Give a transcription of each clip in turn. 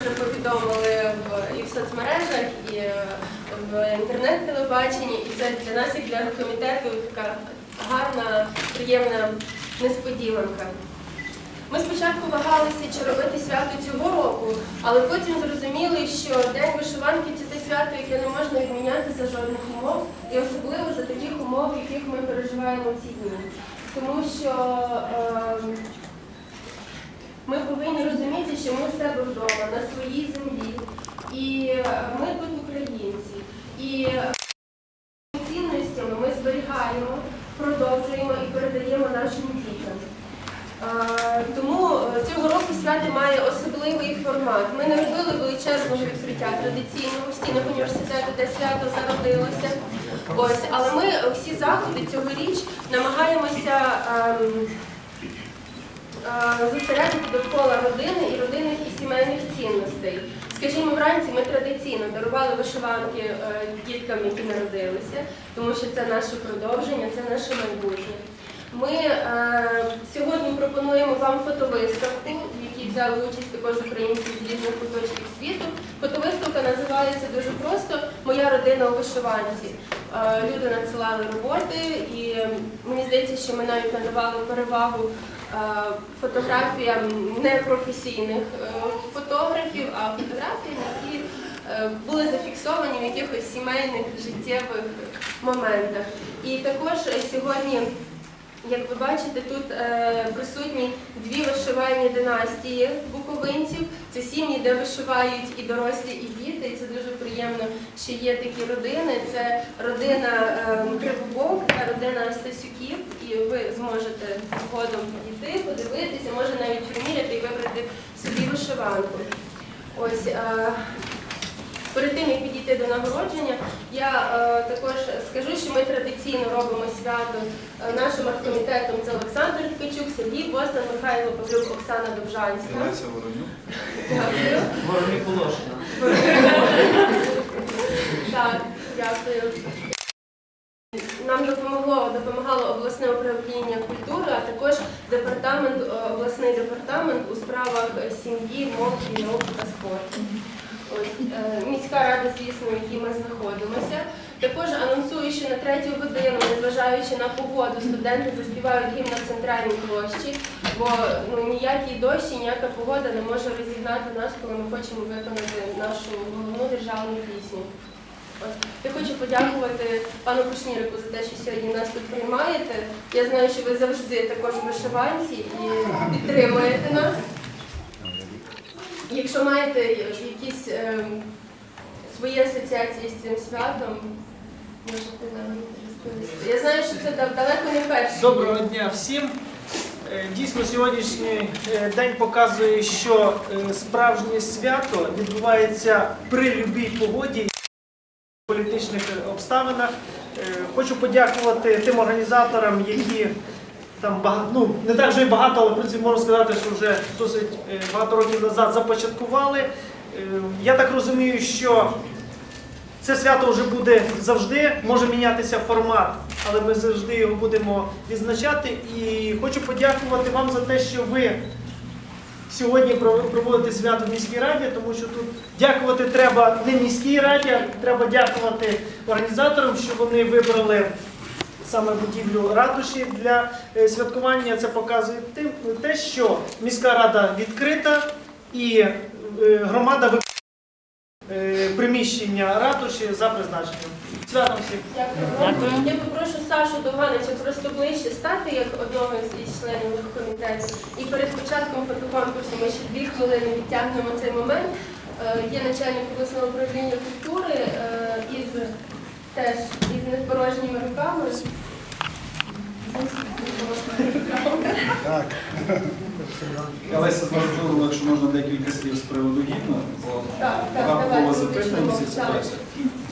Вже повідомили і в соцмережах, і е, в інтернет-телебаченні, і це для нас, як для комітету, така гарна, приємна несподіванка. Ми спочатку вагалися, чи робити свято цього року, але потім зрозуміли, що День вишиванки це те свято, яке не можна відміняти за жодних умов, і особливо за таких умов, яких ми переживаємо ці дні. Тому що ем, ми повинні розуміти, що ми в себе вдома, на своїй землі, і е, ми тут українці. І е, цінностями ми зберігаємо, продовжуємо і передаємо нашим дітям. Е, Тому цього року свято має особливий формат. Ми не робили величезного відкриття традиційного в стінах університету, де свято зародилося. Ось, але ми всі заходи цьогоріч намагаємося ем, зосередити довкола родини і родинних і сімейних цінностей. Скажімо, вранці ми традиційно дарували вишиванки е, діткам, які народилися, тому що це наше продовження, це наше майбутнє. Ми е, сьогодні пропонуємо вам фотовиставку, в якій взяли участь також українці з різних куточків світу. Фотовиставка називається дуже просто Моя родина у вишиванці. Е, люди надсилали роботи, і е, мені здається, що ми навіть надавали перевагу е, фотографіям непрофесійних е, фотографів, а фотографіям, які е, були зафіксовані в якихось сімейних життєвих моментах. І також е, сьогодні. Як ви бачите, тут е, присутні дві вишивальні династії буковинців. Це сім'ї, де вишивають і дорослі, і діти. І це дуже приємно, що є такі родини. Це родина е, Кривобок та родина Стасюків. І ви зможете згодом підійти, подивитися, може навіть приміряти і вибрати собі вишиванку. Ось. Е, Перед тим як підійти до нагородження, я е, також скажу, що ми традиційно робимо свято е, нашим архкомітетом. Це Олександр Ткачук, Сергій Бостан, Михайло Павлюк, Оксана Довжанська. Леся Воронюк. Дякую. Вороні положено. Так, дякую. Нам допомогло допомагало обласне управління культури, а також департамент, е, обласний департамент у справах сім'ї, молоді, науки та спорту. Ось, е, міська рада, звісно, в якій ми знаходимося. Також анонсую, що на третю годину, незважаючи на погоду, студенти заспівають гімн на центральній площі, бо ну, ніякий дощ і ніяка погода не може розігнати нас, коли ми хочемо виконати нашу головну державну пісню. Я хочу подякувати пану Кушнірику за те, що сьогодні нас тут приймаєте. Я знаю, що ви завжди також вишиванці і підтримуєте нас. Якщо маєте якісь ем, свої асоціації з цим святом, можете нам розповісти. Я знаю, що це далеко не перший. Доброго дня всім. Е, Дійсно, сьогоднішній е, день показує, що е, справжнє свято відбувається при любій погоді і обставинах. Е, Хочу подякувати тим організаторам, які там багато, ну не так вже і багато, але в принципі можу сказати, що вже досить е, багато років назад започаткували. Е, Я так розумію, що це свято вже буде завжди, може мінятися формат, але ми завжди його будемо відзначати. І хочу подякувати вам за те, що ви сьогодні про- проводите свято в міській раді, тому що тут дякувати треба не міській раді, а треба дякувати організаторам, що вони вибрали саме будівлю ратуші для е, святкування. Це показує тим, те, що міська рада відкрита і е, громада ви- е, приміщення ратуші за призначенням. Святом всіх! Дякую. Я попрошу Сашу Довганича просто ближче стати як одного із членів комітету. І перед початком фотоконкурсу ми ще дві хвилини відтягнемо цей момент. Е, Є начальник обласного управління культури е, із теж із непорожніми руками. Так. Леся зможливо, якщо можна декілька слів з приводу гімну, бо Так, так, було запитань почнемо. всі ситуації.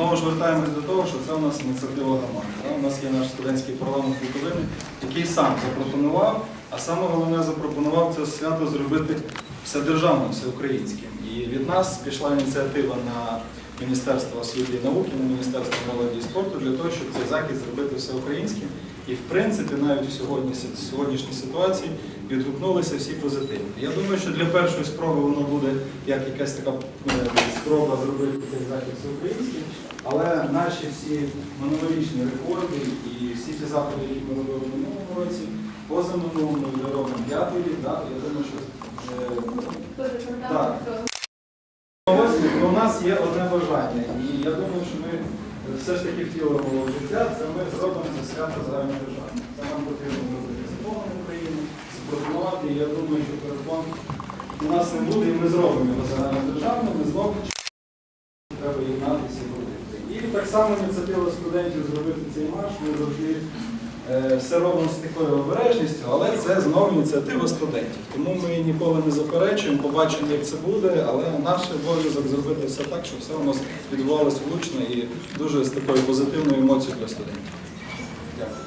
Знову ж вертаємось до того, що це у нас ініціатива громади. У нас є наш студентський парламент Буковини, який сам запропонував, а саме головне запропонував це свято зробити вседержавним, всеукраїнським. І від нас пішла ініціатива на Міністерство освіти і науки, на Міністерство молоді і спорту для того, щоб цей захід зробити всеукраїнським. І в принципі навіть в сьогодні, сьогоднішній ситуації відгукнулися всі позитивно. Я думаю, що для першої спроби воно буде як якась така е, спроба зробити цей захід всеукраїнський, але наші всі минулорічні рекорди і всі ті заходи, які ми робили в минулому році, позаминулому ми робимо п'ятий рік, да, я думаю, що е, Так. Ось у нас є одне бажання, і я думаю, що ми все ж таки втілимо в життя, це ми зробимо це свято загальнодержавне. Це нам потрібно зробити законом України, запропонувати, і я думаю, що телефон у нас не буде, і ми зробимо його загальнодержавним, ми зробимо, треба єднатися так само ініціатива студентів зробити цей марш, ми завжди е, все робимо з такою обережністю, але це знову ініціатива студентів. Тому ми ніколи не заперечуємо, побачимо, як це буде, але наш обов'язок зробити все так, щоб все у нас відбувалося влучно і дуже з такою позитивною емоцією для студентів. Дякую.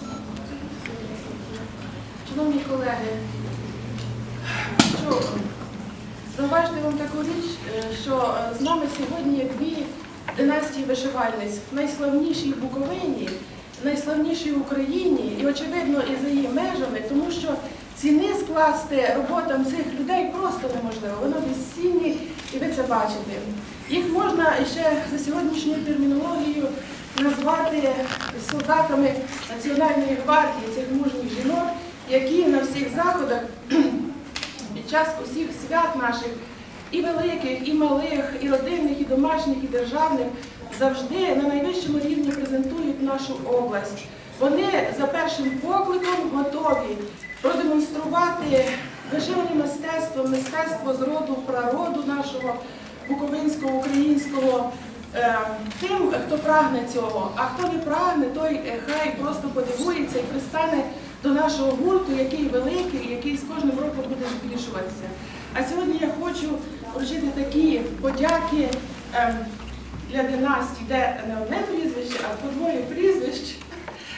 Шановні колеги, що зауважте вам таку річ, е, що е, з нами сьогодні дві династії вишивальниць, в Буковині, найславніші в Україні і, очевидно, і за її межами, тому що ціни скласти роботам цих людей просто неможливо. Воно безцінні, і ви це бачите. Їх можна ще за сьогоднішньою термінологією назвати солдатами Національної гвардії цих мужніх жінок, які на всіх заходах під час усіх свят наших, і великих, і малих, і родинних, і домашніх, і державних, завжди на найвищому рівні презентують нашу область. Вони за першим покликом готові продемонструвати вишиване мистецтво, мистецтво з роду прароду нашого буковинського, українського. е, Тим, хто прагне цього, а хто не прагне, той е, хай просто подивується і пристане до нашого гурту, який великий, який з кожним роком буде збільшуватися. А сьогодні я хочу вручити такі подяки ем, для династії, де не одне прізвище, а по двоє прізвищ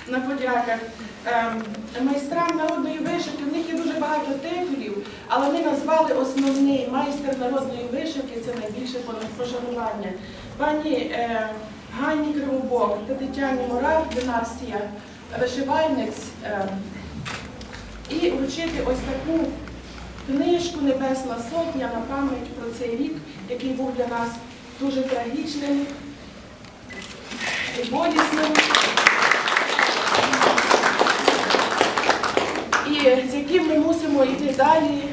на подяках. Ем, майстрам народної вишивки, в них є дуже багато титулів, але ми назвали основний майстер народної вишивки, це найбільше пошанування. Пані е, Ганні Кривобок та Тетяні Морар, династія вишивальниць. Ем, і вручити ось таку книжку Небесна Сотня на пам'ять про цей рік, який був для нас дуже трагічним і болісним. І з яким ми мусимо йти далі,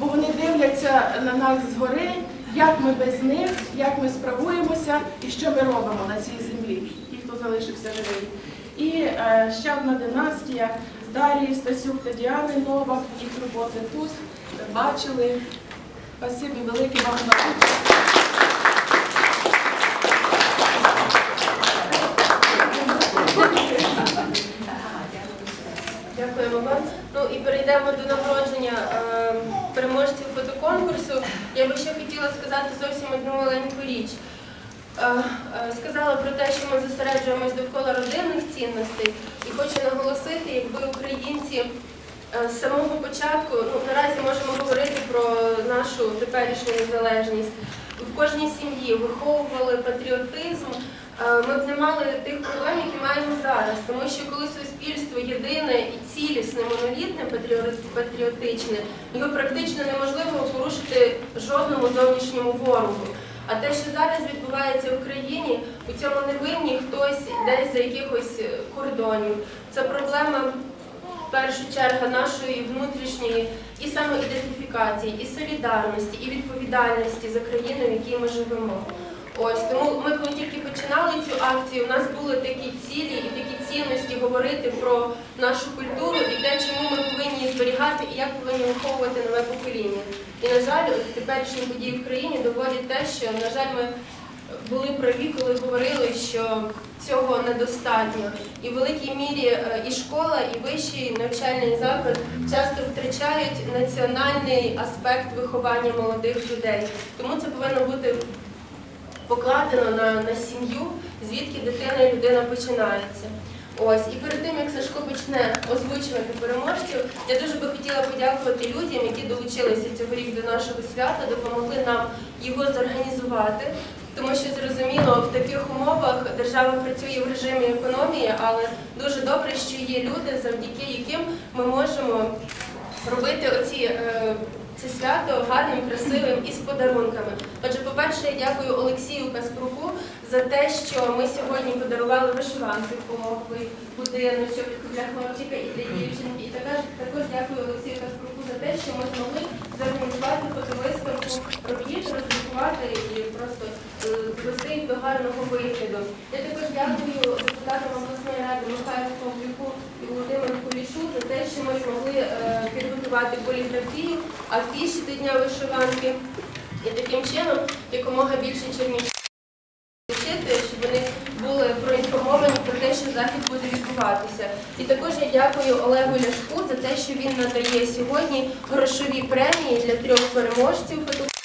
бо вони дивляться на нас згори, як ми без них, як ми справуємося і що ми робимо на цій землі, ті, хто залишився живий. І е, ще одна династія Дарії Стасюк та Діани Новак, їх роботи тут. Бачили. Спасибі велике вам участь. Дякуємо вам. Ну і перейдемо до нагородження е, переможців фотоконкурсу. Я би ще хотіла сказати зовсім одну маленьку річ. Е, е, сказала про те, що ми зосереджуємось довкола родинних цінностей, і хочу наголосити, якби українці з самого початку, ну наразі можемо говорити про нашу теперішню незалежність. В кожній сім'ї виховували патріотизм, е, ми б не мали тих проблем, які маємо зараз. Тому що коли суспільство єдине і цілісне, монолітне, патріотичне, його практично неможливо порушити жодному зовнішньому ворогу. А те, що зараз відбувається в країні, у цьому не винні хтось десь за якихось е, кордонів. Це проблема першу чергу нашої внутрішньої і самоідентифікації, і солідарності, і відповідальності за країну, в якій ми живемо. Ось тому ми, коли тільки починали цю акцію, у нас були такі цілі і такі цінності говорити про нашу культуру і те, чому ми повинні зберігати і як повинні виховувати нове покоління. І на жаль, теперішні події в країні доводять те, що на жаль, ми були праві, коли говорили, що цього недостатньо. І в великій мірі е, і школа, і вищий навчальний заклад часто втрачають національний аспект виховання молодих людей. Тому це повинно бути покладено на, на сім'ю, звідки дитина і людина починається. Ось, і перед тим, як Сашко почне озвучувати переможців, я дуже би хотіла подякувати людям, які долучилися цьогоріч до нашого свята, допомогли нам його зорганізувати. Тому що зрозуміло, в таких умовах держава працює в режимі економії, але дуже добре, що є люди, завдяки яким ми можемо робити оці. е, Це свято гарним, красивим і з подарунками. Отже, по-перше, я дякую Олексію Каспруку за те, що ми сьогодні подарували вишиванки помогли будиночок для хлопчика і для дівчинки. І також, також дякую Олексію Каспруку за те, що ми змогли зорганізувати фотовиставку робіт, роздрукувати і просто е, довести їх до гарного вигляду. Я також дякую депутатам обласної ради Михайлу Павлюку і Володимиру Кулішу за те, що ми змогли е, підготувати поліграфію, афіші до Дня вишиванки. І таким чином якомога більше чернівців щоб вони були проінформовані про те, що захід буде відбуватися. І також я дякую Олегу Ляшку за те, що він надає сьогодні грошові премії для трьох переможців фото 500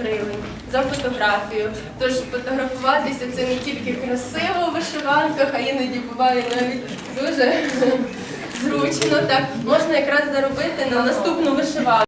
гривень за фотографію. Тож фотографуватися це не тільки красиво в вишиванках, а іноді буває навіть дуже зручно. Так можна якраз заробити на наступну вишиванку.